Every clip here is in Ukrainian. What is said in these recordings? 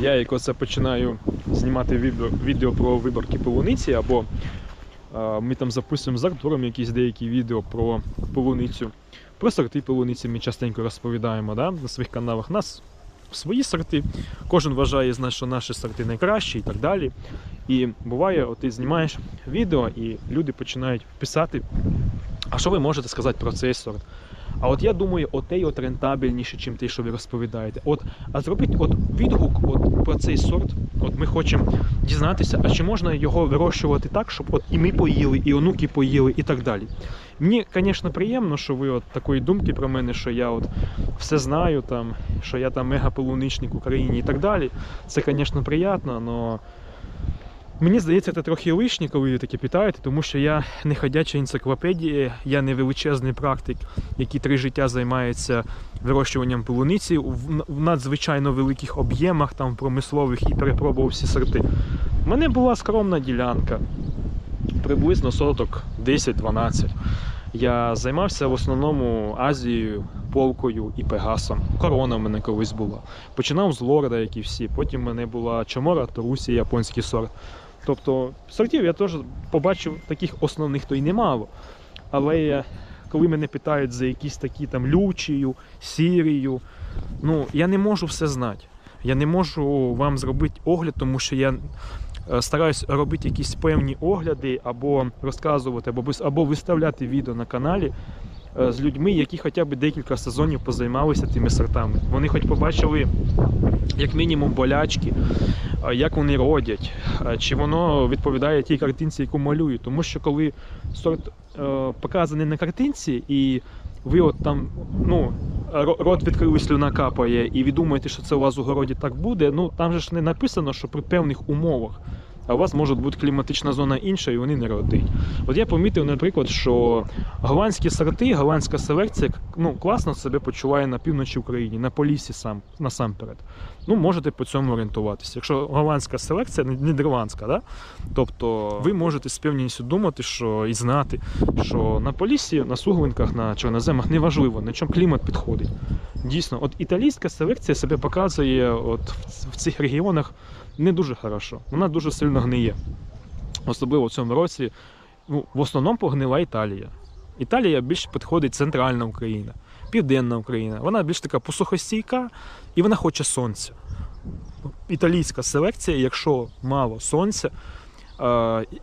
Я як оце починаю знімати відео, відео про виборки полуниці, або е, ми там записуємо з Артуром якісь деякі відео про полуницю. Про сорти полуниці ми частенько розповідаємо да, на своїх каналах. Нас свої сорти. Кожен вважає що наші сорти найкращі і так далі. І буває, от ти знімаєш відео, і люди починають писати, а що ви можете сказати про цей сорт? А от я думаю, отей от рентабельніше, чим те, що ви розповідаєте. От, а зробіть от відгук от про цей сорт. От ми хочемо дізнатися, а чи можна його вирощувати так, щоб от і ми поїли, і онуки поїли, і так далі. Мені, звісно, приємно, що ви от такої думки про мене, що я от все знаю, там, що я там мегаполуничник в Україні і так далі. Це, звісно, приємно, але Мені здається, це трохи лишнє, коли ви таке питаєте, тому що я не ходяча енциклопедія, я не величезний практик, який три життя займається вирощуванням полуниці в надзвичайно великих об'ємах, там промислових і перепробував всі сорти. У мене була скромна ділянка, приблизно соток 10-12. Я займався в основному Азією, полкою і пегасом. Корона в мене колись була. Починав з лорда, як і всі. Потім в мене була чомора, Торусі, японський сорт. Тобто сортів я теж побачив таких основних то й немало. Але коли мене питають за якісь такі там лючію, сірію, ну я не можу все знати. Я не можу вам зробити огляд, тому що я е, стараюсь робити якісь певні огляди або розказувати, або, виставляти відео на каналі з людьми, які хоча б декілька сезонів позаймалися тими сортами. Вони хоч побачили як мінімум болячки, як вони родять, чи воно відповідає тій картинці, яку малюю. Тому що коли сорт е, показаний на картинці, і ви от там, ну, рот відкрили, слюна капає, і ви думаєте, що це у вас у городі так буде, ну там же ж не написано, що при певних умовах. А у вас може бути кліматична зона інша, і вони не родить. От я помітив, наприклад, що голландські сорти, голландська селекція ну, класно себе почуває на півночі України, на Полісі сам, насамперед. Ну, можете по цьому орієнтуватися. Якщо голландська селекція, нідерландська, да? тобто ви можете з певністю думати, що і знати, що на Поліссі, на суглинках, на чорноземах неважливо, на чому клімат підходить. Дійсно, от італійська селекція себе показує от в цих регіонах не дуже хорошо. Вона дуже сильно гниє. Особливо в цьому році. Ну, в основному погнила Італія. Італія більше підходить центральна Україна, південна Україна. Вона більш така посухостійка і вона хоче сонця. Італійська селекція, якщо мало сонця,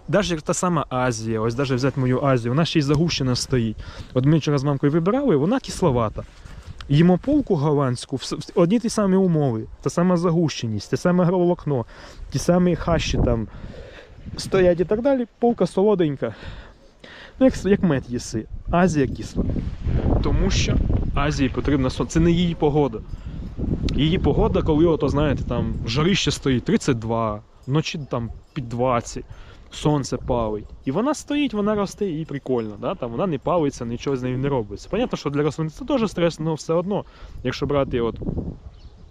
навіть як та сама Азія, ось навіть взяти мою Азію, вона ще й загущена стоїть. От ми вчора з мамкою вибирали, вона кисловата. Їмо полку голландську, одні ті самі умови, та сама загущеність, те саме агроволокно, ті самі хащі там стоять і так далі, полка солоденька. Ну, як, як мед їси. Азія кисла. Тому що Азії потрібно сонце. Це не її погода. Її погода, коли, ото, знаєте, там жарище стоїть 32, вночі там під 20, сонце палить. І вона стоїть, вона росте і прикольно. Да? Там вона не палиться, нічого з нею не робиться. Понятно, що для рослин це теж стрес, але все одно, якщо брати от,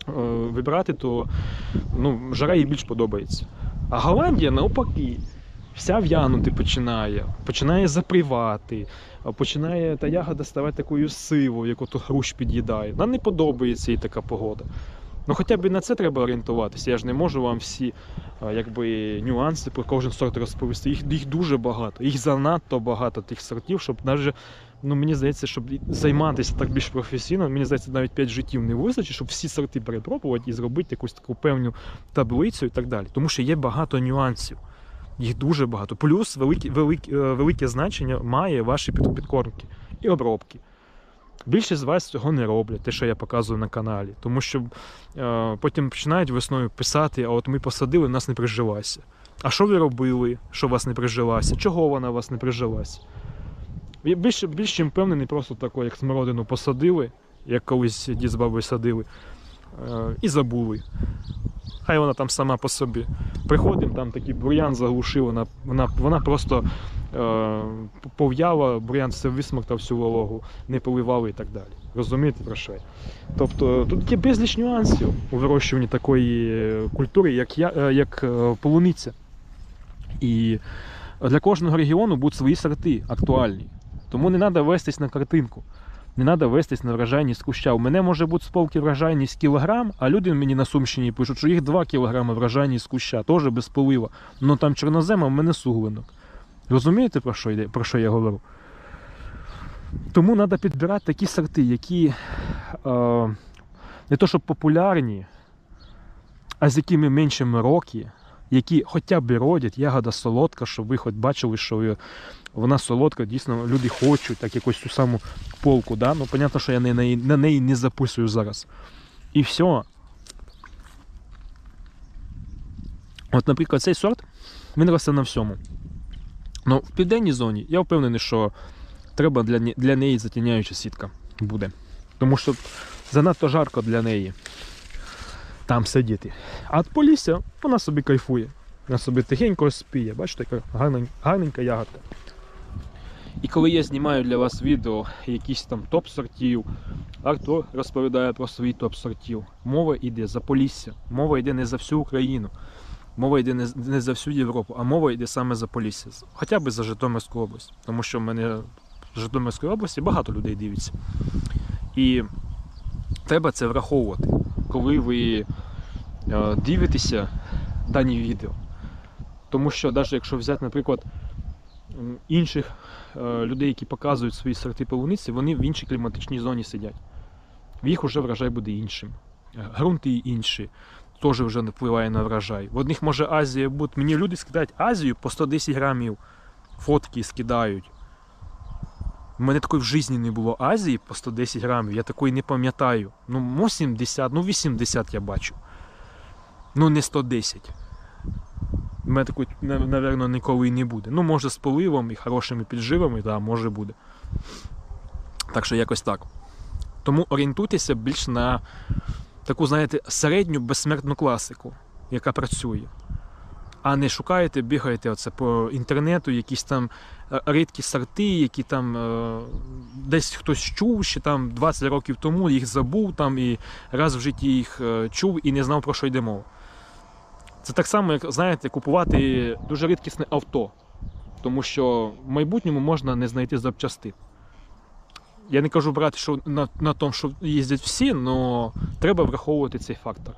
е, вибирати, то ну, жара їй більш подобається. А Голландія навпаки. Вся в'янути починає, починає запрівати, починає та ягода ставати такою сивою, як ото груш під'їдає. Нам не подобається їй така погода. Ну хоча б і на це треба орієнтуватися. Я ж не можу вам всі якби, нюанси про кожен сорт розповісти. Їх, їх дуже багато, їх занадто багато тих сортів, щоб навіть, ну мені здається, щоб займатися так більш професійно, мені здається, навіть 5 життів не вистачить, щоб всі сорти перепробувати і зробити якусь таку певну таблицю і так далі. Тому що є багато нюансів. Їх дуже багато. Плюс велике, велике, велике значення має ваші підкормки і обробки. Більшість з вас цього не роблять, те, що я показую на каналі. Тому що е, потім починають весною писати, а от ми посадили, нас не прижилася. А що ви робили, що вас не прижилася? Чого вона вас не прижилася? Я більш, більш чим впевнений, просто тако, як смородину посадили, як колись дід з бабою садили, і забули. Хай вона там сама по собі. Приходимо, там такий бур'ян заглушив, вона, вона, вона просто е, пов'яла, бур'ян все висмоктав всю вологу, не поливали і так далі. Розумієте про що? Тобто тут є безліч нюансів у вирощуванні такої е, культури, як, я, е, як е, полуниця. І для кожного регіону будуть свої сорти актуальні. Тому не треба вестись на картинку. Не треба вестись на врожайність куща. У мене може бути з полки врожайність кілограм, а люди мені на Сумщині пишуть, що їх 2 кілограми врожайність куща, теж без полива. Ну там чорнозем, а в мене суглинок. Розумієте, про що, йде, про що я говорю? Тому треба підбирати такі сорти, які е, не то, щоб популярні, а з якими меншими роки, які хоча б родять, ягода солодка, щоб ви хоч бачили, що вона солодка, дійсно люди хочуть, так якось цю саму полку. Да? Ну, понятно, що я на неї, на неї не записую зараз. І все. От, наприклад, цей сорт він росте на всьому. Ну, в південній зоні я впевнений, що треба для, для неї затіняюча сітка буде. Тому що занадто жарко для неї там сидіти. А Полісся, вона собі кайфує. Вона собі тихенько спіє. Бачите, яка гарненька, ягодка. І коли я знімаю для вас відео якісь там топ-сортів, Артур розповідає про свої топ-сортів. Мова йде за Полісся, мова йде не за всю Україну, мова йде не за всю Європу, а мова йде саме за Полісся. Хоча б за Житомирську область. Тому що в мене в Житомирській області багато людей дивиться. І треба це враховувати, коли ви е, дивитеся дані відео. Тому що навіть якщо взяти, наприклад, інших е, людей, які показують свої сорти полуниці, вони в іншій кліматичній зоні сидять. В їх вже врожай буде іншим. Е, Грунти інші теж вже не впливає на врожай. В одних може Азія бути. Мені люди скидають Азію по 110 грамів фотки скидають. У мене такої в житті не було Азії по 110 грамів, я такої не пам'ятаю. Ну, мо 70, ну 80 я бачу. Ну, не 110. У мене такої, напевно, ніколи і не буде. Ну, може, з поливом і хорошими підживами, да, може буде. Так що якось так. Тому орієнтуйтеся більш на таку, знаєте, середню безсмертну класику, яка працює. А не шукаєте, бігаєте оце по інтернету, якісь там е, рідкі сорти, які там е, десь хтось чув, ще там 20 років тому їх забув там і раз в житті їх е, чув і не знав про що йде мова. Це так само, як знаєте, купувати дуже рідкісне авто, тому що в майбутньому можна не знайти запчасти. Я не кажу брати, що на, на тому, що їздять всі, але треба враховувати цей фактор.